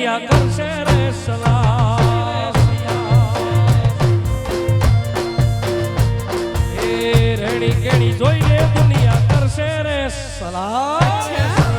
રસિયા કરશે રે સલાહ એ રેણી કેણી જોઈને દુનિયા કરશે રે સલાહ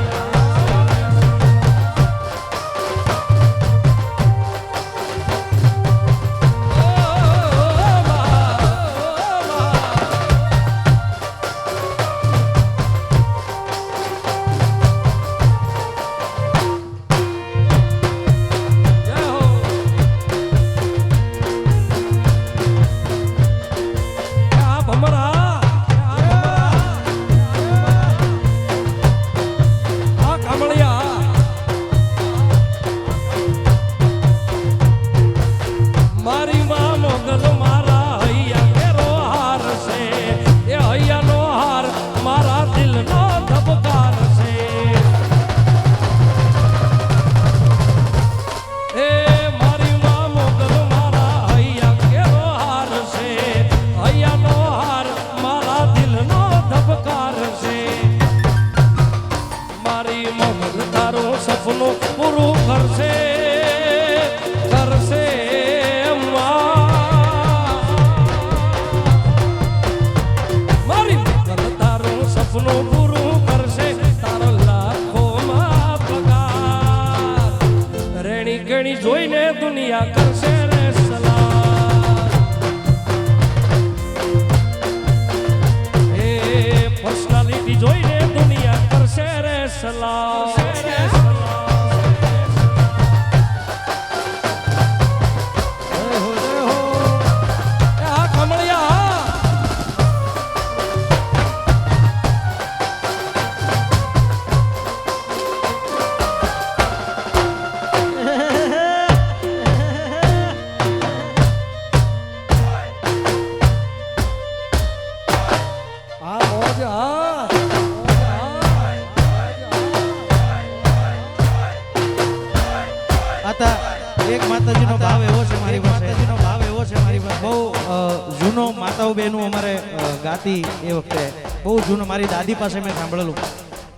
હતી એ વખતે. બહુ જૂનું મારી દાદી પાસે મેં સાંભળેલું.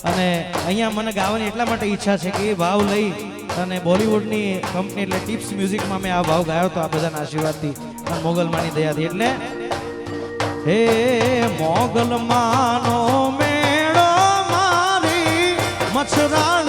અને અહીંયા મને ગાવાની એટલા માટે ઈચ્છા છે કે એ ભાવ લઈ અને બોલિવૂડની કંપની એટલે ટિપ્સ મ્યુઝિકમાં મેં આ ભાવ ગાયો હતો આ બધાના આશીર્વાદથી. અને મોગલમાની દયાથી. એટલે હે મોગલમાનો મેળો મારી મચ્છરા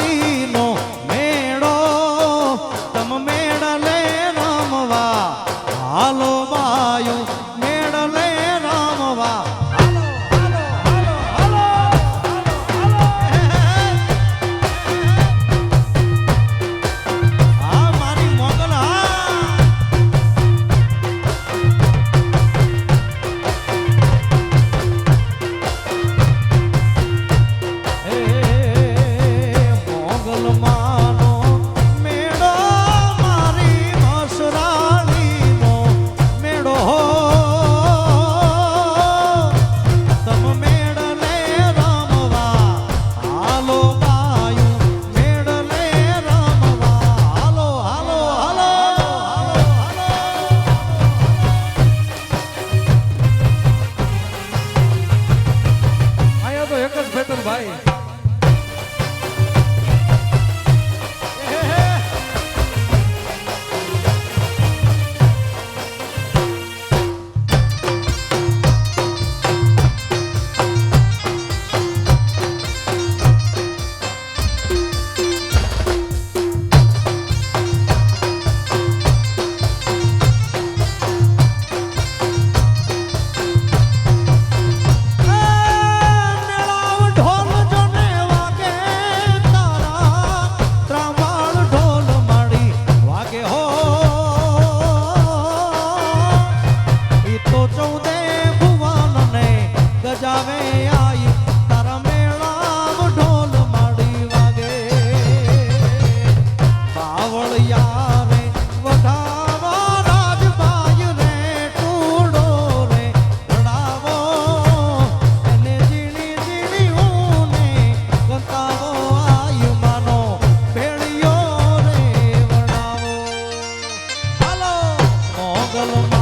solo.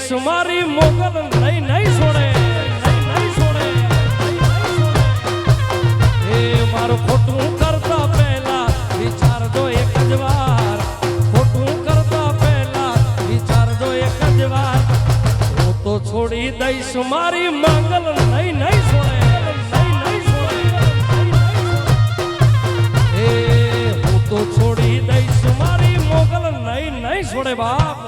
દઈશ મારી મોગલ નહીં નહીં છોડે નહીં છોડે. એ મારું ખોટું કરતા પહેલા વિચારજો એક જ વાર. ખોટું કરતા પહેલા વિચારજો એક જ વાર. હું તો છોડી દઈશ મારી મંગલ નહીં નહીં છોડે છોડી દઈશ મારી મોગલ નહીં નહીં છોડે બાપ.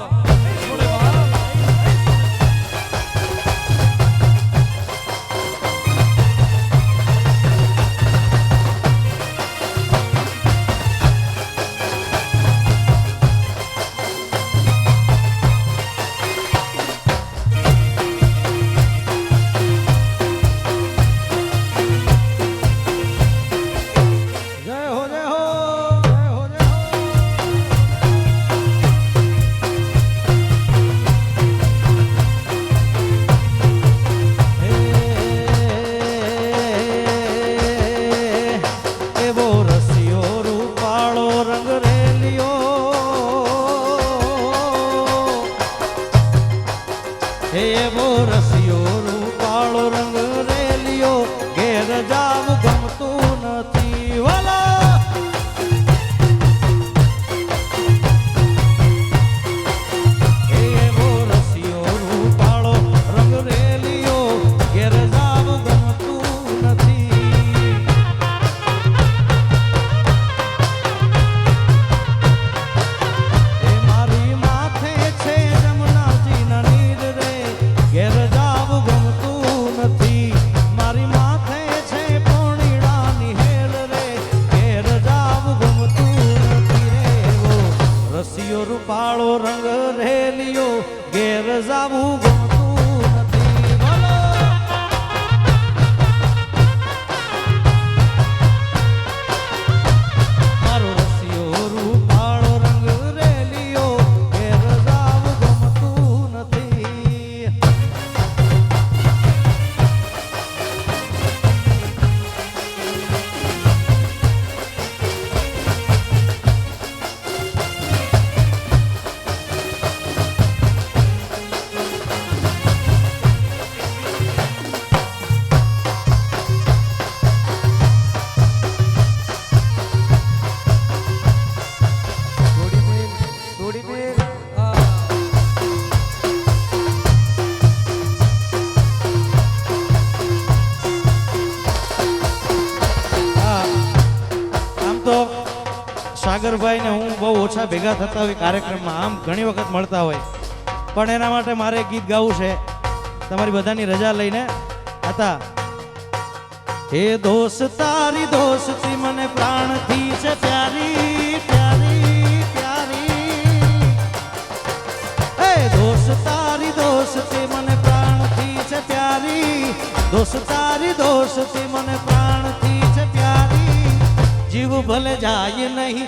સાગરભાઈ ને હું બહુ ઓછા ભેગા થતા હોય કાર્યક્રમમાં, આમ ઘણી વખત મળતા હોય. પણ એના માટે મારે ગીત ગાવું છે. તમારી બધાની રજા લઈને હતા. હે દોસ્ત, તારી દોસ્તી મને પ્રાણથી છે પ્યારી પ્યારી પ્યારી. હે દોસ્ત, તારી દોસ્તી મને પ્રાણથી છે પ્યારી. દોસ્ત, તારી દોસ્તી મને પ્રાણથી છે પ્યારી. જીવ ભલે જાય નહીં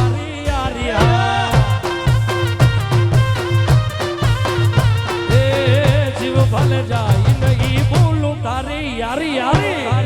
જીવ ભલે જાય નહીં ભૂલું તારી યારી યારી.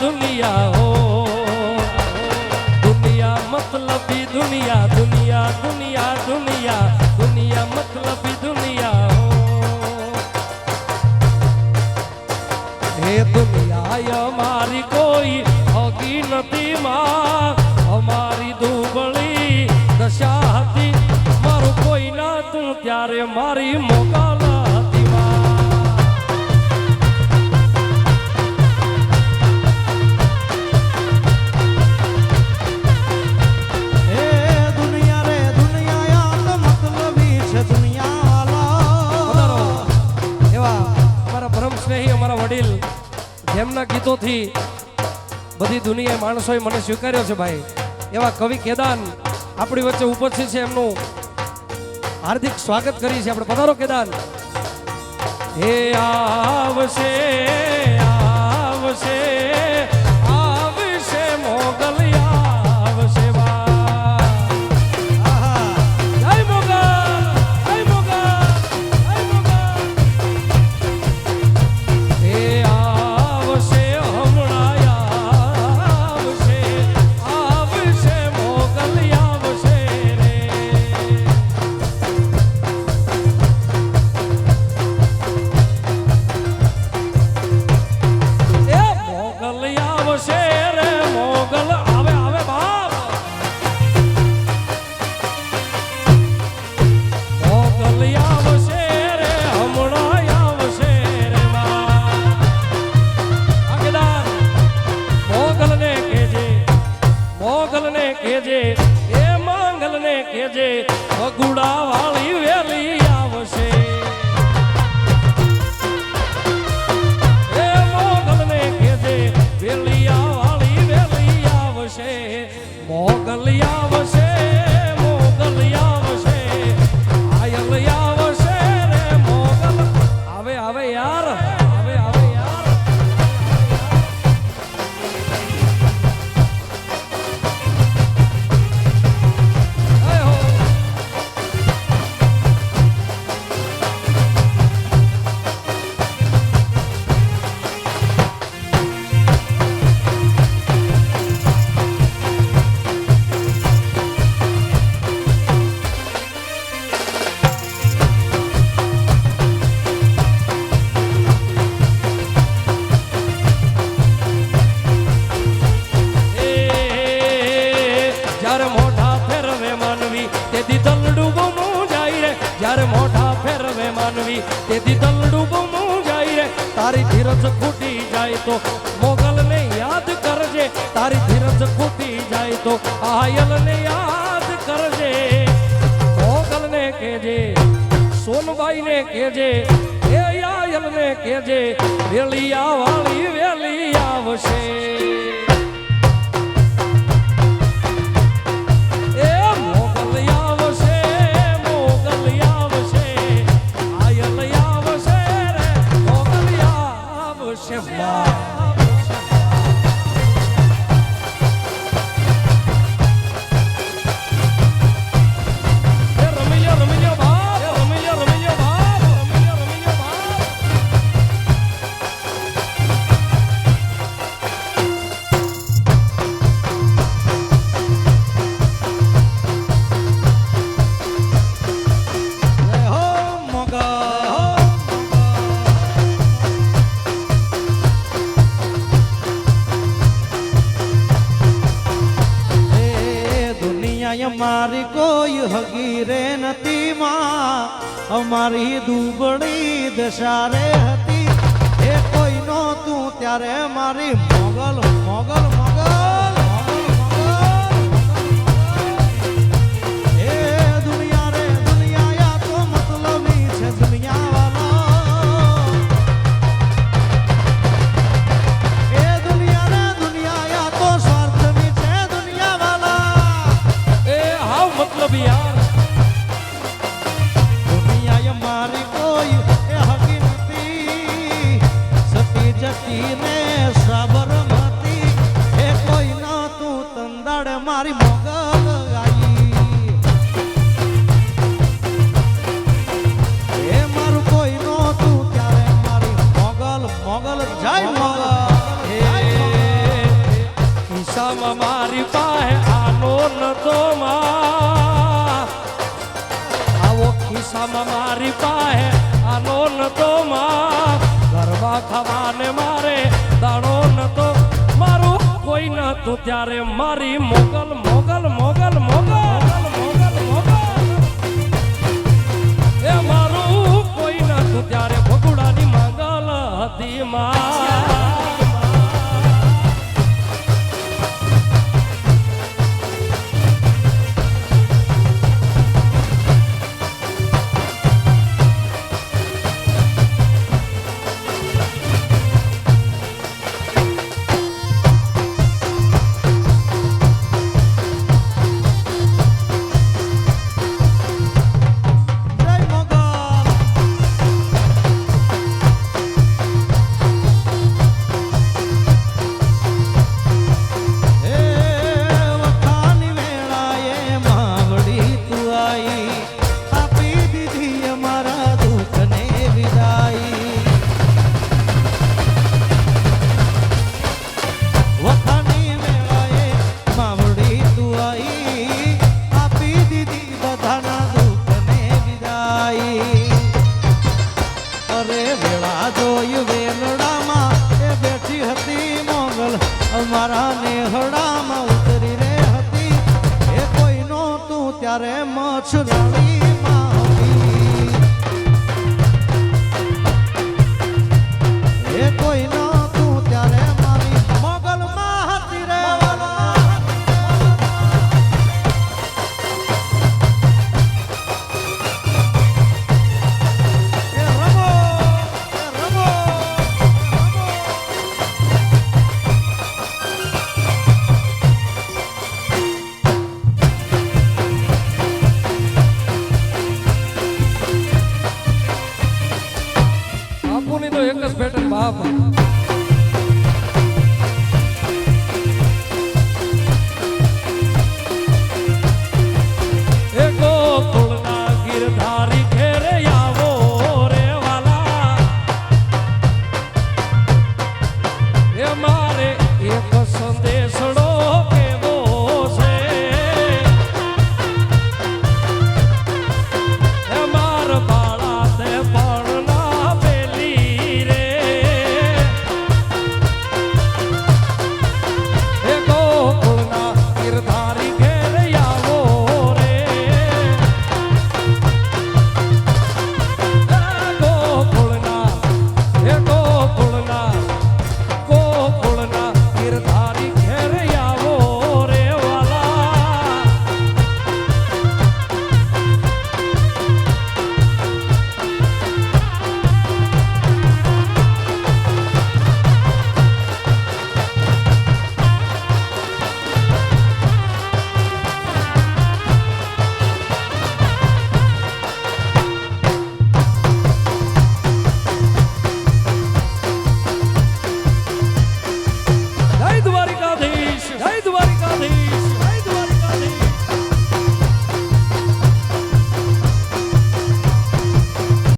दुनिया हो। दुनिया मतलब दुनिया दुनिया दुनिया दुनिया दुनिया मतलब दुनिया हो। हे दुनिया हमारी कोई होगी नदी माँ, हमारी दुबली दशा हती मारो कोई ना तू, प्यारे मारी मोगी ગીતોથી બધી દુનિયાએ માણસોએ મને સ્વીકાર્યો છે ભાઈ. એવા કવિ કેદાન આપણી વચ્ચે ઉપસ્થિત છે એમનું. હાર્દિક સ્વાગત કરી છે આપણે. પધારો કેદાન. હે આવશે આવશે. વગુડા વાળી વેલી આવશે. એ મોગલને કહેજે વેલિયા વાળી વેલી આવશે. મોગલ તો આયલને યાદ કરજે મોગલને કેજે સોનબાઈને કેજે એ આયલને કેજે વેલિયા વાળી વેલી આવશે. અમારી દુબળી દશા રે હતી. એ કોઈ નહોતું ત્યારે મારી મોગલ મોગલ કોઈ ન તો ત્યારે મારી મોગલ મોગલ મોગલ મોગલ મોગલ મોગલ. એ મારું કોઈ ન તો ત્યારે ભગુડાની માંગલ હતી મા